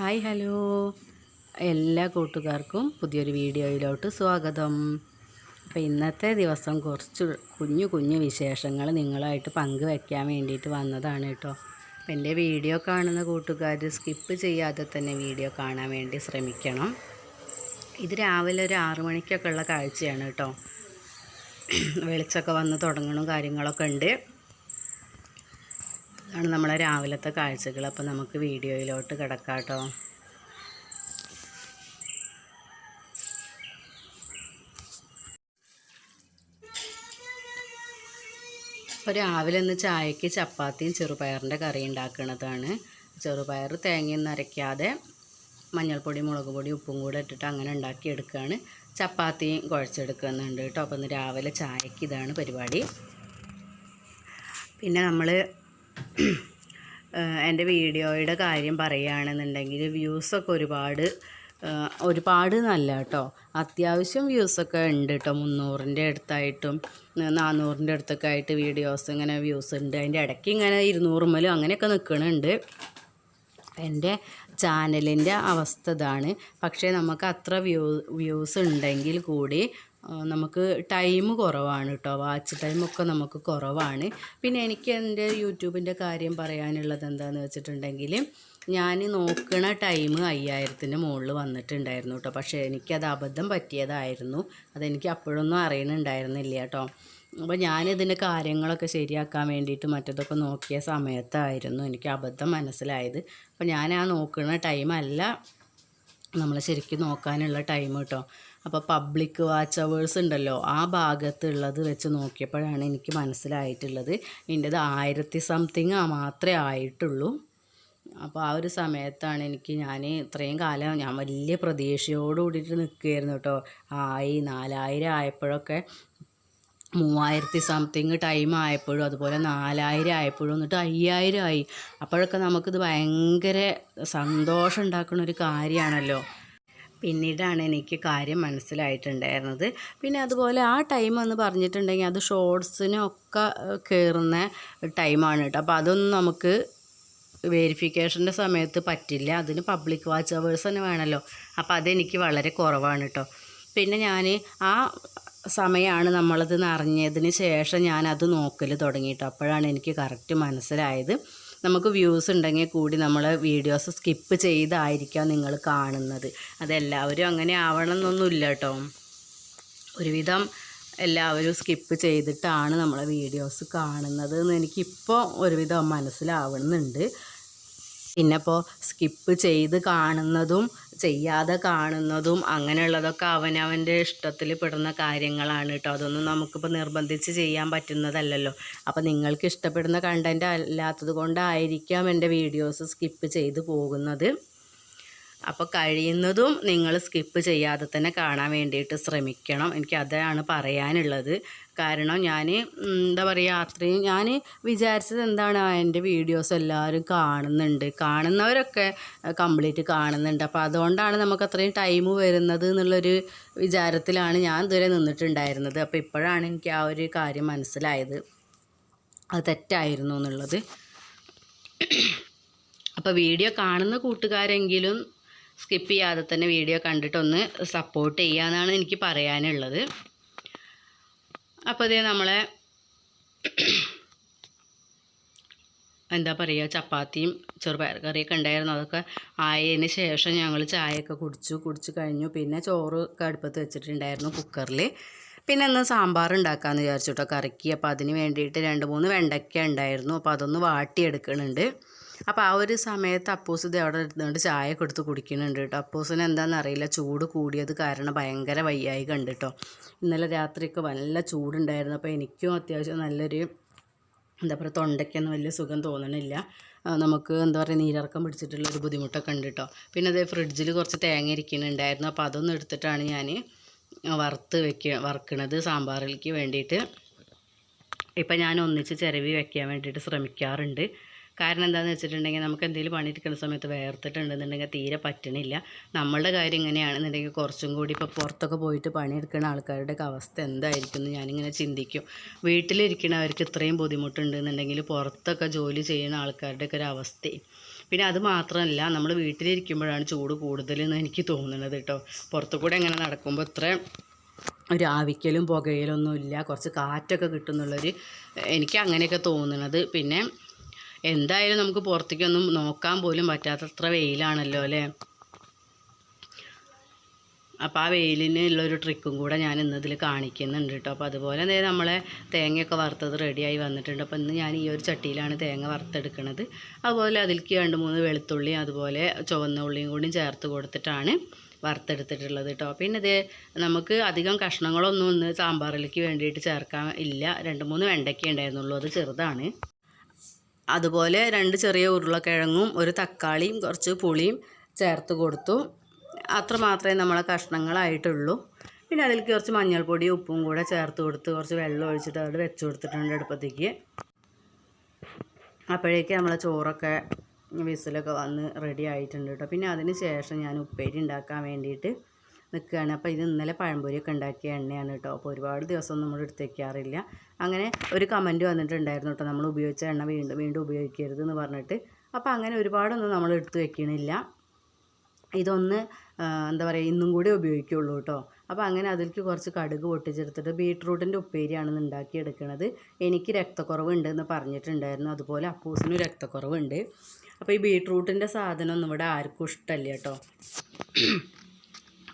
Hi hello. എല്ലാ കൂട്ടുകാർക്കും പുതിയൊരു വീഡിയോയിലോട്ട് സ്വാഗതം. അപ്പോൾ ഇന്നത്തെ ദിവസം കുറച്ച് കുഞ്ഞു കുഞ്ഞു വിശേഷങ്ങൾ നിങ്ങളായിട്ട് പങ്കുവെക്കാൻ വേണ്ടിയിട്ട് വന്നതാണ് കേട്ടോ. അപ്പോൾ എന്റെ വീഡിയോ കാണുന്ന കൂട്ടുകാർ സ്കിപ്പ് ചെയ്യാതെ തന്നെ വീഡിയോ കാണാൻ വേണ്ടി ശ്രമിക്കണം. ഇത് രാവിലെ ഒരു ആറു മണിക്കൊക്കെ ഉള്ള കാഴ്ചയാണ് കേട്ടോ. വെളിച്ചമൊക്കെ വന്ന് തുടങ്ങണം കാര്യങ്ങളൊക്കെ ഉണ്ട്. ഇതാണ് നമ്മളെ രാവിലത്തെ കാഴ്ചകൾ. അപ്പോൾ നമുക്ക് വീഡിയോയിലോട്ട് കിടക്കാം കേട്ടോ അപ്പോൾ രാവിലെ ഇന്ന് ചായക്ക് ചപ്പാത്തിയും ചെറുപയറിന്റെ കറി ഉണ്ടാക്കുന്നതാണ് ചെറുപയർ തേങ്ങയൊന്നും അരയ്ക്കാതെ മഞ്ഞൾപ്പൊടി മുളക് പൊടി ഉപ്പും കൂടെ ഇട്ടിട്ട് അങ്ങനെ ഉണ്ടാക്കിയെടുക്കുകയാണ്. ചപ്പാത്തിയും കുഴച്ചെടുക്കുന്നുണ്ട് കേട്ടോ. അപ്പോൾ ഇന്ന് രാവിലെ ചായക്ക് ഇതാണ് പരിപാടി. പിന്നെ നമ്മൾ എന്റെ വീഡിയോയുടെ കാര്യം പറയുകയാണെന്നുണ്ടെങ്കിൽ വ്യൂസൊക്കെ ഒരുപാട് ഒരുപാട് നല്ല കേട്ടോ. അത്യാവശ്യം വ്യൂസൊക്കെ ഉണ്ട് കേട്ടോ. മുന്നൂറിന്റെ അടുത്തായിട്ടും നാനൂറിന്റെ അടുത്തൊക്കെ ആയിട്ട് വീഡിയോസ് ഇങ്ങനെ വ്യൂസ് ഉണ്ട്. അതിന്റെ ഇടയ്ക്ക് ഇങ്ങനെ ഇരുന്നൂറുമ്മലും അങ്ങനെയൊക്കെ നിൽക്കണുണ്ട്. എന്റെ ചാനലിന്റെ അവസ്ഥ ഇതാണ്. പക്ഷേ നമുക്ക് അത്ര വ്യൂ വ്യൂസ് ഉണ്ടെങ്കിൽ കൂടി നമുക്ക് ടൈം കുറവാണ് കേട്ടോ വാച്ച് ടൈമൊക്കെ നമുക്ക് കുറവാണ്. പിന്നെ എനിക്ക് എന്റെ യൂട്യൂബിന്റെ കാര്യം പറയാനുള്ളത് എന്താണെന്ന് വെച്ചിട്ടുണ്ടെങ്കിൽ ഞാൻ നോക്കണ ടൈം അയ്യായിരത്തിന്റെ മുകളിൽ വന്നിട്ടുണ്ടായിരുന്നു കേട്ടോ പക്ഷേ എനിക്കത് അബദ്ധം പറ്റിയതായിരുന്നു. അതെനിക്ക് അപ്പോഴൊന്നും അറിയണുണ്ടായിരുന്നില്ല കേട്ടോ അപ്പോൾ ഞാനിതിന്റെ കാര്യങ്ങളൊക്കെ ശരിയാക്കാൻ വേണ്ടിയിട്ട് മറ്റതൊക്കെ നോക്കിയ സമയത്തായിരുന്നു എനിക്ക് അബദ്ധം മനസ്സിലായത്. അപ്പോൾ ഞാൻ ആ നോക്കുന്ന ടൈമല്ല നമ്മൾ ശരിക്കും നോക്കാനുള്ള ടൈം കേട്ടോ അപ്പോൾ പബ്ലിക് വാച്ച് അവേഴ്സ് ഉണ്ടല്ലോ. ആ ഭാഗത്തുള്ളത് വെച്ച് നോക്കിയപ്പോഴാണ് എനിക്ക് മനസ്സിലായിട്ടുള്ളത്. എന്റെത് ആയിരത്തി സംതിങ് മാത്രമേ ആയിട്ടുള്ളൂ. അപ്പോൾ ആ ഒരു സമയത്താണ് എനിക്ക് ഞാൻ ഇത്രയും കാലം ഞാൻ വലിയ പ്രതീക്ഷയോട് കൂടിയിട്ട് നിൽക്കുകയായിരുന്നു കേട്ടോ. ആയി നാലായിരം ആയപ്പോഴൊക്കെ മൂവായിരത്തി സംതിങ് ടൈം ആയപ്പോഴും അതുപോലെ നാലായിരം ആയപ്പോഴും എന്നിട്ട് അയ്യായിരം ആയി. അപ്പോഴൊക്കെ നമുക്കിത് ഭയങ്കര സന്തോഷം ഉണ്ടാക്കുന്ന ഒരു കാര്യമാണല്ലോ. പിന്നീടാണ് എനിക്ക് കാര്യം മനസ്സിലായിട്ടുണ്ടായിരുന്നത്. പിന്നെ അതുപോലെ ആ ടൈം എന്ന് പറഞ്ഞിട്ടുണ്ടെങ്കിൽ അത് ഷോർട്സിനൊക്കെ കയറുന്ന ടൈമാണ് കേട്ടോ. അപ്പോൾ അതൊന്നും നമുക്ക് വെരിഫിക്കേഷന്റെ സമയത്ത് പറ്റില്ല. അതിന് പബ്ലിക് വാച്ച് അവേഴ്സ് തന്നെ വേണമല്ലോ. അപ്പോൾ അതെനിക്ക് വളരെ കുറവാണ് കേട്ടോ. പിന്നെ ഞാൻ ആ സമയമാണ് നമ്മളത് അറിഞ്ഞതിന് ശേഷം ഞാനത് നോക്കൽ തുടങ്ങിയിട്ട് അപ്പോഴാണ് എനിക്ക് കറക്റ്റ് മനസ്സിലായത്. നമുക്ക് വ്യൂസ് ഉണ്ടെങ്കിൽ കൂടി നമ്മൾ വീഡിയോസ് സ്കിപ്പ് ചെയ്തായിരിക്കാം നിങ്ങൾ കാണുന്നത്. അതെല്ലാവരും അങ്ങനെ ആവണം എന്നൊന്നുമില്ല കേട്ടോ ഒരുവിധം എല്ലാവരും സ്കിപ്പ് ചെയ്തിട്ടാണ് നമ്മളെ വീഡിയോസ് കാണുന്നത് എന്ന് എനിക്കിപ്പോൾ ഒരുവിധം മനസ്സിലാവുന്നുണ്ട്. പിന്നെ ഇപ്പോൾ സ്കിപ്പ് ചെയ്ത് കാണുന്നതും ചെയ്യാതെ കാണുന്നതും അങ്ങനെയുള്ളതൊക്കെ അവനവന്റെ ഇഷ്ടത്തിൽ പെടുന്ന കാര്യങ്ങളാണ് കേട്ടോ അതൊന്നും നമുക്കിപ്പോൾ നിർബന്ധിച്ച് ചെയ്യാൻ പറ്റുന്നതല്ലല്ലോ. അപ്പോൾ നിങ്ങൾക്ക് ഇഷ്ടപ്പെടുന്ന കണ്ടന്റ് അല്ലാത്തത് കൊണ്ടായിരിക്കാം എന്റെ വീഡിയോസ് സ്കിപ്പ് ചെയ്ത് പോകുന്നത്. അപ്പോൾ കഴിയുന്നതും നിങ്ങൾ സ്കിപ്പ് ചെയ്യാതെ തന്നെ കാണാൻ വേണ്ടിയിട്ട് ശ്രമിക്കണം. എനിക്ക് അതാണ് പറയാനുള്ളത്. കാരണം ഞാൻ എന്താ പറയുക അത്രയും ഞാൻ വിചാരിച്ചത് എന്താണ് എന്റെ വീഡിയോസ് എല്ലാവരും കാണുന്നുണ്ട്. കാണുന്നവരൊക്കെ കംപ്ലീറ്റ് കാണുന്നുണ്ട്. അപ്പോൾ അതുകൊണ്ടാണ് നമുക്ക് അത്രയും ടൈം വരുന്നത് എന്നുള്ളൊരു വിചാരത്തിലാണ് ഞാൻ ഇതുവരെ നിന്നിട്ടുണ്ടായിരുന്നത്. അപ്പോൾ ഇപ്പോഴാണ് എനിക്ക് ആ ഒരു കാര്യം മനസ്സിലായത്. അത് തെറ്റായിരുന്നു എന്നുള്ളത്. അപ്പോൾ വീഡിയോ കാണുന്ന കൂട്ടുകാരെങ്കിലും സ്കിപ്പ് ചെയ്യാതെ തന്നെ വീഡിയോ കണ്ടിട്ടൊന്ന് സപ്പോർട്ട് ചെയ്യാന്നാണ് എനിക്ക് പറയാനുള്ളത്. അപ്പോൾ ഇതേ നമ്മളെ എന്താ പറയുക ചപ്പാത്തിയും ചെറുപയർ കറിയൊക്കെ ഉണ്ടായിരുന്നു. അതൊക്കെ ആയതിന് ശേഷം ഞങ്ങൾ ചായയൊക്കെ കുടിച്ചു കുടിച്ച് കഴിഞ്ഞു. പിന്നെ ചോറ് ഒക്കെ അടുപ്പത്ത് വെച്ചിട്ടുണ്ടായിരുന്നു കുക്കറിൽ പിന്നെ ഒന്ന് സാമ്പാർ ഉണ്ടാക്കാമെന്ന് വിചാരിച്ചു കേട്ടോ കറിക്ക്. അപ്പോൾ അതിന് വേണ്ടിയിട്ട് രണ്ട് മൂന്ന് വെണ്ടയ്ക്ക ഉണ്ടായിരുന്നു. അപ്പോൾ അതൊന്ന് വാട്ടിയെടുക്കണുണ്ട്. അപ്പോൾ ആ ഒരു സമയത്ത് അപ്പൂസ് അവിടെ ഇരുന്നുകൊണ്ട് ചായ കൊടുത്ത് കുടിക്കുന്നുണ്ട് കേട്ടോ. അപ്പൂസിന് എന്താണെന്ന് അറിയില്ല. ചൂട് കൂടിയത് കാരണം ഭയങ്കര വയ്യായി കണ്ടിട്ടോ ഇന്നലെ രാത്രിയൊക്കെ നല്ല ചൂടുണ്ടായിരുന്നു. അപ്പോൾ എനിക്കും അത്യാവശ്യം നല്ലൊരു എന്താ പറയുക തൊണ്ടയ്ക്കൊന്നും വലിയ സുഖം തോന്നണില്ല. നമുക്ക് എന്താ പറയുക നീരിറക്കം പിടിച്ചിട്ടുള്ള ഒരു ബുദ്ധിമുട്ടൊക്കെ ഉണ്ട് കേട്ടോ. പിന്നെ അതേ ഫ്രിഡ്ജിൽ കുറച്ച് തേങ്ങ ഇരിക്കുന്നുണ്ടായിരുന്നു. അപ്പോൾ അതൊന്നും എടുത്തിട്ടാണ് ഞാൻ വറുത്ത് വെക്ക വറുക്കണത് സാമ്പാറിലേക്ക് വേണ്ടിയിട്ട്. ഇപ്പം ഞാൻ ഒന്നിച്ച് ചിരവി വെക്കാൻ വേണ്ടിയിട്ട് ശ്രമിക്കാറുണ്ട്. കാരണം എന്താണെന്ന് വെച്ചിട്ടുണ്ടെങ്കിൽ നമുക്ക് എന്തെങ്കിലും പണിയെടുക്കുന്ന സമയത്ത് വേർത്തിട്ടുണ്ടെന്നുണ്ടെങ്കിൽ തീരെ പറ്റണില്ല. നമ്മളുടെ കാര്യം ഇങ്ങനെയാണെന്നുണ്ടെങ്കിൽ കുറച്ചും കൂടി ഇപ്പോൾ പുറത്തൊക്കെ പോയിട്ട് പണിയെടുക്കുന്ന ആൾക്കാരുടെയൊക്കെ അവസ്ഥ എന്തായിരിക്കും എന്ന് ഞാനിങ്ങനെ ചിന്തിക്കും. വീട്ടിലിരിക്കുന്നവർക്ക് ഇത്രയും ബുദ്ധിമുട്ടുണ്ടെന്നുണ്ടെങ്കിൽ പുറത്തൊക്കെ ജോലി ചെയ്യുന്ന ആൾക്കാരുടെയൊക്കെ ഒരു അവസ്ഥ. പിന്നെ അത് മാത്രമല്ല നമ്മൾ വീട്ടിലിരിക്കുമ്പോഴാണ് ചൂട് കൂടുതലെന്ന് എനിക്ക് തോന്നുന്നത് കേട്ടോ. പുറത്തു കൂടെ ഇങ്ങനെ നടക്കുമ്പോൾ ഇത്ര ഒരു ആവിക്കലും പുകയിലൊന്നുമില്ല കുറച്ച് കാറ്റൊക്കെ കിട്ടുന്നുള്ളൊരു എനിക്ക് അങ്ങനെയൊക്കെ തോന്നുന്നത് പിന്നെ എന്തായാലും നമുക്ക് പുറത്തേക്കൊന്നും നോക്കാൻ പോലും പറ്റാത്തത്ര വെയിലാണല്ലോ അല്ലേ? അപ്പോൾ ആ വെയിലിന് ഉള്ളൊരു ട്രിക്കും കൂടെ ഞാൻ ഇന്ന് ഇതിൽ കാണിക്കുന്നുണ്ട് കേട്ടോ അപ്പോൾ അതുപോലെ തന്നെ നമ്മളെ തേങ്ങയൊക്കെ വറുത്തത് റെഡിയായി വന്നിട്ടുണ്ട്. അപ്പോൾ ഇന്ന് ഞാൻ ഈ ഒരു ചട്ടിയിലാണ് തേങ്ങ വറുത്തെടുക്കുന്നത് അതുപോലെ അതിലേക്ക് രണ്ട് മൂന്ന് വെളുത്തുള്ളി അതുപോലെ ചുവന്ന ഉള്ളിയും കൂടി ചേർത്ത് കൊടുത്തിട്ടാണ് വറുത്തെടുത്തിട്ടുള്ളത് കേട്ടോ പിന്നെ ഇത് നമുക്ക് അധികം കഷ്ണങ്ങളൊന്നും ഇന്ന് സാമ്പാറിലേക്ക് വേണ്ടിയിട്ട് ചേർക്കാൻ ഇല്ല. രണ്ട് മൂന്ന് വെണ്ടയ്ക്ക ഉണ്ടായിരുന്നുള്ളൂ. അത് ചെറുതാണ്. അതുപോലെ രണ്ട് ചെറിയ ഉരുളക്കിഴങ്ങും ഒരു തക്കാളിയും കുറച്ച് പുളിയും ചേർത്ത് കൊടുത്തു. അത്ര മാത്രമേ നമ്മളെ കഷ്ണങ്ങളായിട്ടുള്ളൂ. പിന്നെ അതിലേക്ക് കുറച്ച് മഞ്ഞൾപ്പൊടി ഉപ്പും കൂടെ ചേർത്ത് കൊടുത്ത് കുറച്ച് വെള്ളം ഒഴിച്ചിട്ട് അവിടെ വെച്ച് കൊടുത്തിട്ടുണ്ട് അടുപ്പത്തേക്ക്. അപ്പോഴേക്ക് നമ്മളെ ചോറൊക്കെ വിസിലൊക്കെ വന്ന് റെഡി ആയിട്ടുണ്ട് കേട്ടോ. പിന്നെ അതിന് ശേഷം ഞാൻ ഉപ്പേരി ഉണ്ടാക്കാൻ വേണ്ടിയിട്ട് നിൽക്കുകയാണ്. അപ്പോൾ ഇത് ഇന്നലെ പഴംപൊരിയൊക്കെ ഉണ്ടാക്കിയ എണ്ണയാണ് കേട്ടോ. അപ്പോൾ ഒരുപാട് ദിവസം നമ്മൾ എടുത്ത് വയ്ക്കാറില്ല അങ്ങനെ ഒരു കമന്റ് വന്നിട്ടുണ്ടായിരുന്നു കേട്ടോ. നമ്മൾ ഉപയോഗിച്ച എണ്ണ വീണ്ടും വീണ്ടും ഉപയോഗിക്കരുത് എന്ന് പറഞ്ഞിട്ട്. അപ്പോൾ അങ്ങനെ ഒരുപാടൊന്നും നമ്മൾ എടുത്ത് വെക്കണില്ല ഇതൊന്ന് എന്താ പറയുക ഇന്നും കൂടി ഉപയോഗിക്കുള്ളൂ കേട്ടോ. അപ്പോൾ അങ്ങനെ അതിലേക്ക് കുറച്ച് കടുക് പൊട്ടിച്ചെടുത്തിട്ട് ബീട്രൂട്ടിന്റെ ഉപ്പേരിയാണെന്ന് ഉണ്ടാക്കിയെടുക്കണത്. എനിക്ക് രക്തക്കുറവ് എന്ന് പറഞ്ഞിട്ടുണ്ടായിരുന്നു. അതുപോലെ അപ്പൂസിനും രക്തക്കുറവുണ്ട്. അപ്പോൾ ഈ ബീട്രൂട്ടിന്റെ സാധനം ഒന്നും ഇവിടെ ആർക്കും ഇഷ്ടമല്ല കേട്ടോ.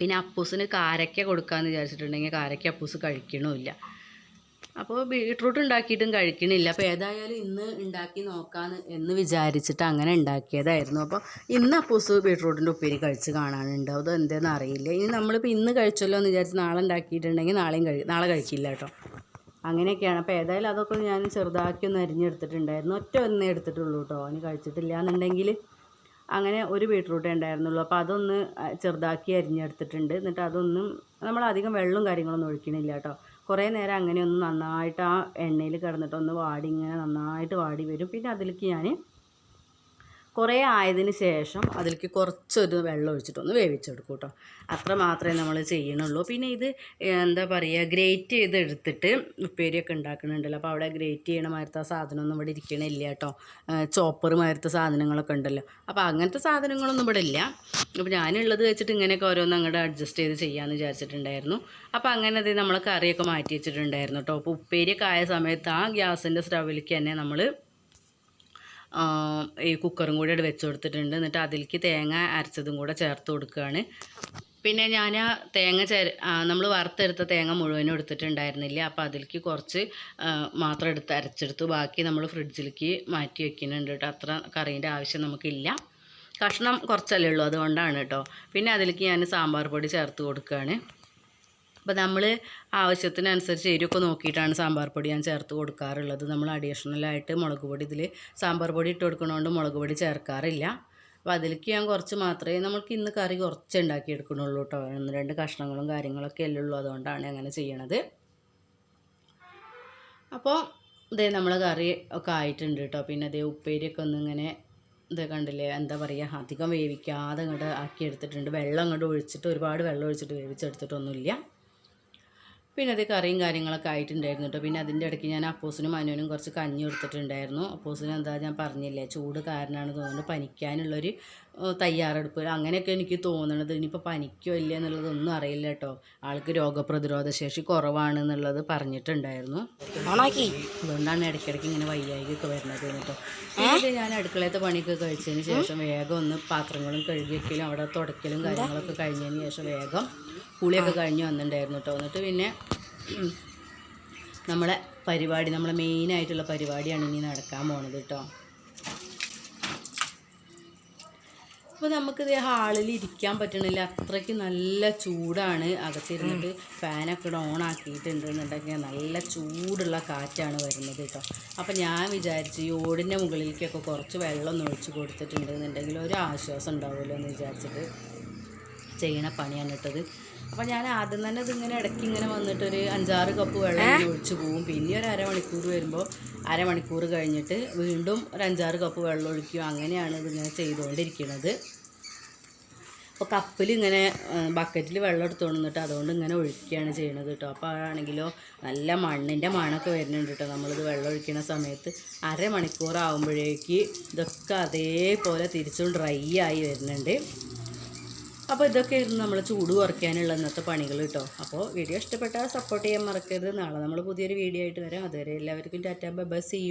പിന്നെ അപ്പൂസിന് കാരക്ക കൊടുക്കാമെന്ന് വിചാരിച്ചിട്ടുണ്ടെങ്കിൽ കാരക്ക അപ്പൂസ് കഴിക്കണമില്ല. അപ്പോൾ ബീട്രൂട്ട് ഉണ്ടാക്കിയിട്ടും കഴിക്കണില്ല. അപ്പോൾ ഏതായാലും ഇന്ന് ഉണ്ടാക്കി നോക്കാന്ന് എന്ന് വിചാരിച്ചിട്ട് അങ്ങനെ ഉണ്ടാക്കിയതായിരുന്നു. അപ്പോൾ ഇന്ന് അപ്പൂസ് ബീട്രൂട്ടിന്റെ ഉപ്പേരി കഴിച്ച് കാണാനുണ്ട്. അത് എന്തെന്ന് അറിയില്ല. ഇനി നമ്മളിപ്പോൾ ഇന്ന് കഴിച്ചല്ലോ എന്ന് വിചാരിച്ച് നാളെ ഉണ്ടാക്കിയിട്ടുണ്ടെങ്കിൽ നാളെയും കഴി നാളെ കഴിക്കില്ല കേട്ടോ. അങ്ങനെയൊക്കെയാണ്. അപ്പോൾ ഏതായാലും അതൊക്കെ ഞാൻ ചെറുതാക്കി ഒന്ന് അരിഞ്ഞെടുത്തിട്ടുണ്ടായിരുന്നു. ഒറ്റ ഒന്നേ എടുത്തിട്ടുള്ളൂ കേട്ടോ. അവന് കഴിച്ചിട്ടില്ല എന്നുണ്ടെങ്കിൽ അങ്ങനെ ഒരു ബീട്രൂട്ടേ ഉണ്ടായിരുന്നുള്ളൂ. അപ്പോൾ അതൊന്ന് ചെറുതാക്കി അരിഞ്ഞെടുത്തിട്ടുണ്ട്. എന്നിട്ട് അതൊന്നും നമ്മൾ അധികം വെള്ളവും കാര്യങ്ങളൊന്നും ഒഴിക്കണില്ല കേട്ടോ. കുറേ നേരം അങ്ങനെ ഒന്ന് നന്നായിട്ട് ആ എണ്ണയിൽ കിടന്നിട്ടൊന്ന് വാടി ഇങ്ങനെ നന്നായിട്ട് വാടി വരും. പിന്നെ അതിലേക്ക് ഞാൻ കുറേ ആയതിന് ശേഷം അതിലേക്ക് കുറച്ചൊരു വെള്ളം ഒഴിച്ചിട്ടൊന്ന് വേവിച്ചെടുക്കും കേട്ടോ. അത്ര മാത്രമേ നമ്മൾ ചെയ്യണുള്ളൂ. പിന്നെ ഇത് എന്താ പറയുക ഗ്രേറ്റ് ചെയ്ത് എടുത്തിട്ട് ഉപ്പേരിയൊക്കെ ഉണ്ടാക്കുന്നുണ്ടല്ലോ. അപ്പോൾ അവിടെ ഗ്രേറ്റ് ചെയ്യണ മാതിരത്തെ സാധനമൊന്നും ഇവിടെ ഇരിക്കണില്ല കേട്ടോ. ചോപ്പർ മാതിരത്തെ സാധനങ്ങളൊക്കെ ഉണ്ടല്ലോ. അപ്പോൾ അങ്ങനത്തെ സാധനങ്ങളൊന്നും ഇവിടെ ഇല്ല. അപ്പോൾ ഞാനുള്ളത് വെച്ചിട്ട് ഇങ്ങനെയൊക്കെ ഓരോന്ന് അങ്ങോട്ട് അഡ്ജസ്റ്റ് ചെയ്ത് ചെയ്യാമെന്ന് വിചാരിച്ചിട്ടുണ്ടായിരുന്നു. അപ്പോൾ അങ്ങനെ അത് നമ്മൾ കറിയൊക്കെ മാറ്റി വെച്ചിട്ടുണ്ടായിരുന്നു കേട്ടോ. അപ്പോൾ ഉപ്പേരിയൊക്കെ ആയ സമയത്ത് ആ ഗ്യാസിന്റെ സ്റ്റവിലേക്ക് തന്നെ നമ്മൾ ഈ കുക്കറും കൂടി വെച്ച് കൊടുത്തിട്ടുണ്ട്. എന്നിട്ട് അതിലേക്ക് തേങ്ങ അരച്ചതും കൂടെ ചേർത്ത് കൊടുക്കുകയാണ്. പിന്നെ ഞാൻ ആ തേങ്ങ ചേര നമ്മൾ വറുത്തെടുത്ത തേങ്ങ മുഴുവനും എടുത്തിട്ടുണ്ടായിരുന്നില്ല. അപ്പോൾ അതിലേക്ക് കുറച്ച് മാത്രം എടുത്ത് അരച്ചെടുത്തു. ബാക്കി നമ്മൾ ഫ്രിഡ്ജിലേക്ക് മാറ്റി വെക്കുന്നുണ്ട് കേട്ടോ. അത്ര കറീന്റെ ആവശ്യം നമുക്കില്ല. കഷ്ണം കുറച്ചല്ലേ ഉള്ളൂ അതുകൊണ്ടാണ് കേട്ടോ. പിന്നെ അതിലേക്ക് ഞാൻ സാമ്പാർ പൊടി ചേർത്ത് കൊടുക്കുകയാണ്. അപ്പോൾ നമ്മൾ ആവശ്യത്തിനനുസരിച്ച് എരിവൊക്കെ നോക്കിയിട്ടാണ് സാമ്പാർ പൊടി ഞാൻ ചേർത്ത് കൊടുക്കാറുള്ളത്. നമ്മൾ അഡീഷണലായിട്ട് മുളക് പൊടി ഇതിൽ സാമ്പാർ പൊടി ഇട്ട് കൊടുക്കണോണ്ട് മുളക് പൊടി ചേർക്കാറില്ല. അപ്പോൾ അതിലേക്ക് ഞാൻ കുറച്ച് മാത്രമേ നമ്മൾക്ക് ഇന്ന് കറി കുറച്ച് ഉണ്ടാക്കി എടുക്കണുള്ളൂ കേട്ടോ ഒന്ന് രണ്ട് കഷ്ണങ്ങളും കാര്യങ്ങളൊക്കെ അല്ലേ ഉള്ളൂ. അതുകൊണ്ടാണ് അങ്ങനെ ചെയ്യണത്. അപ്പോൾ ഇതേ നമ്മൾ കറി ഒക്കെ ആയിട്ടുണ്ട് കേട്ടോ പിന്നെ അതേ ഉപ്പേരിയൊക്കെ ഒന്ന് ഇങ്ങനെ ഇത് കണ്ടില്ലേ? എന്താ പറയുക അധികം വേവിക്കാതെ അങ്ങോട്ട് ആക്കി എടുത്തിട്ടുണ്ട് വെള്ളം അങ്ങോട്ട് ഒഴിച്ചിട്ട് ഒരുപാട് വെള്ളം ഒഴിച്ചിട്ട് വേവിച്ചെടുത്തിട്ടൊന്നുമില്ല. പിന്നെ അത് കറിയും കാര്യങ്ങളൊക്കെ ആയിട്ടുണ്ടായിരുന്നു കേട്ടോ. പിന്നെ അതിന്റെ ഇടയ്ക്ക് ഞാൻ അപ്പോസിനും അനുവിനും കുറച്ച് കഞ്ഞി കൊടുത്തിട്ടുണ്ടായിരുന്നു. അപ്പോസിന് എന്താ ഞാൻ പറഞ്ഞില്ലേ ചൂട് കാരണമാണ് തോന്നുന്നത് പനിക്കാനുള്ളൊരു തയ്യാറെടുപ്പ്. അങ്ങനെയൊക്കെ എനിക്ക് തോന്നണത് ഇനിയിപ്പോൾ പനിക്കോ ഇല്ല എന്നുള്ളതൊന്നും അറിയില്ല കേട്ടോ. ആൾക്ക് രോഗപ്രതിരോധ ശേഷി കുറവാണ് എന്നുള്ളത് പറഞ്ഞിട്ടുണ്ടായിരുന്നു. അതുകൊണ്ടാണ് ഇടയ്ക്കിടയ്ക്ക് ഇങ്ങനെ വയ്യായികയൊക്കെ വരുന്നത് കേട്ടോ. പിന്നെ ഞാൻ അടുക്കളയത്തെ പണിയൊക്കെ കഴിച്ചതിന് ശേഷം വേഗം ഒന്ന് പാത്രങ്ങളും കഴുകിയൊക്കെയും അവിടെ തുടക്കലും കാര്യങ്ങളൊക്കെ കഴിഞ്ഞതിന് ശേഷം വേഗം കുളിയൊക്കെ കഴിഞ്ഞ് വന്നിട്ടുണ്ടായിരുന്നു കേട്ടോ എന്നിട്ട് പിന്നെ നമ്മളെ പരിപാടി നമ്മളെ മെയിനായിട്ടുള്ള പരിപാടിയാണ് ഇനി നടക്കാൻ പോണത് കേട്ടോ അപ്പോൾ നമുക്കിത് ഹാളിൽ ഇരിക്കാൻ പറ്റണില്ല. അത്രയ്ക്ക് നല്ല ചൂടാണ് അകത്തിരുന്നിട്ട്. ഫാനൊക്കെ ഓൺ ആക്കിയിട്ടുണ്ട് ആക്കിയിട്ടുണ്ടെന്നുണ്ടെങ്കിൽ നല്ല ചൂടുള്ള കാറ്റാണ് വരുന്നത് കേട്ടോ അപ്പോൾ ഞാൻ വിചാരിച്ചു ഈ ഓടിന്റെ മുകളിലേക്കൊക്കെ കുറച്ച് വെള്ളം ഒന്ന് ഒഴിച്ച് കൊടുത്തിട്ടുണ്ടെന്നുണ്ടെങ്കിൽ ഒരു ആശ്വാസം ഉണ്ടാവുമല്ലോ എന്ന് വിചാരിച്ചിട്ട്. ചെയ്യണ പണിയാണ് ഇട്ടത് അപ്പം ഞാൻ ആദ്യം തന്നെ ഇതിങ്ങനെ ഇടയ്ക്ക് ഇങ്ങനെ വന്നിട്ട് ഒരു അഞ്ചാറ് കപ്പ് വെള്ളം ഒഴിച്ചു പോവും. പിന്നെ ഒരു അരമണിക്കൂർ വരുമ്പോൾ അരമണിക്കൂർ കഴിഞ്ഞിട്ട് വീണ്ടും ഒരു അഞ്ചാറ് കപ്പ് വെള്ളം ഒഴിക്കും. അങ്ങനെയാണ് ഇതിങ്ങനെ ചെയ്തുകൊണ്ടിരിക്കുന്നത് അപ്പോൾ കപ്പിൽ ഇങ്ങനെ ബക്കറ്റിൽ വെള്ളം എടുത്തുകൊണ്ട് വന്നിട്ട് അതുകൊണ്ട് ഇങ്ങനെ ഒഴിക്കുകയാണ് ചെയ്യണത് കേട്ടോ. അപ്പോൾ ആണെങ്കിലോ നല്ല മണ്ണിന്റെ മണമൊക്കെ വരുന്നുണ്ട് കേട്ടോ. നമ്മളിത് വെള്ളം ഒഴിക്കുന്ന സമയത്ത് അരമണിക്കൂർ ആകുമ്പോഴേക്ക് ഇതൊക്കെ അതേപോലെ തിരിച്ചും ഡ്രൈ ആയി വരുന്നുണ്ട്. അപ്പോൾ ഇതൊക്കെ ആയിരുന്നു നമ്മൾ ചൂട് കുറയ്ക്കാനുള്ള ഇന്നത്തെ പണികൾ കേട്ടോ. അപ്പോൾ വീഡിയോ ഇഷ്ടപ്പെട്ടാൽ സപ്പോർട്ട് ചെയ്യാൻ മറക്കരുത്. നാളെ നമ്മൾ പുതിയൊരു വീഡിയോ ആയിട്ട് വരാം. അതുവരെ എല്ലാവർക്കും ടാറ്റാ ബൈ സി